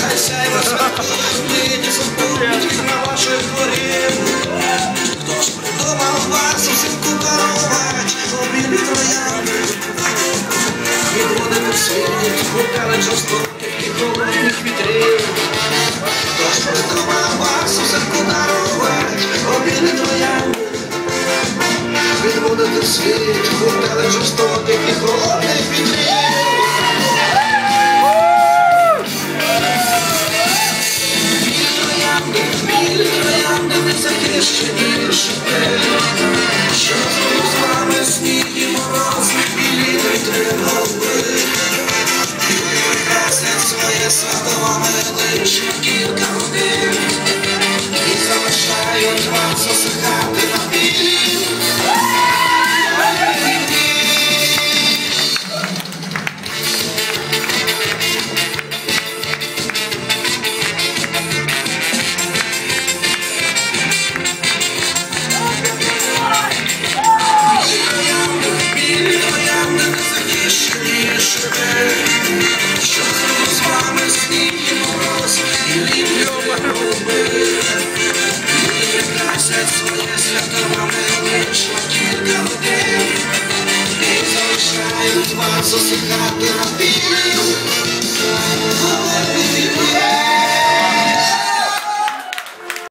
Хозяева святой, не забудьте на вашей горе. Кто ж придумал вас усинку коровать, убили троянды. И годы в свете, жестоких и холодных ветрей. Кто ж придумал вас усинку даровать, убили троянды. Від води до світ, гуртали жорстокі не захищені шипи. Що знову з вами сніг і мороз, білі триголови. Люди прикрасять своє свято лише кілька годин. Своє свято вами лише кілька годин. І залишають вас осихати на білі.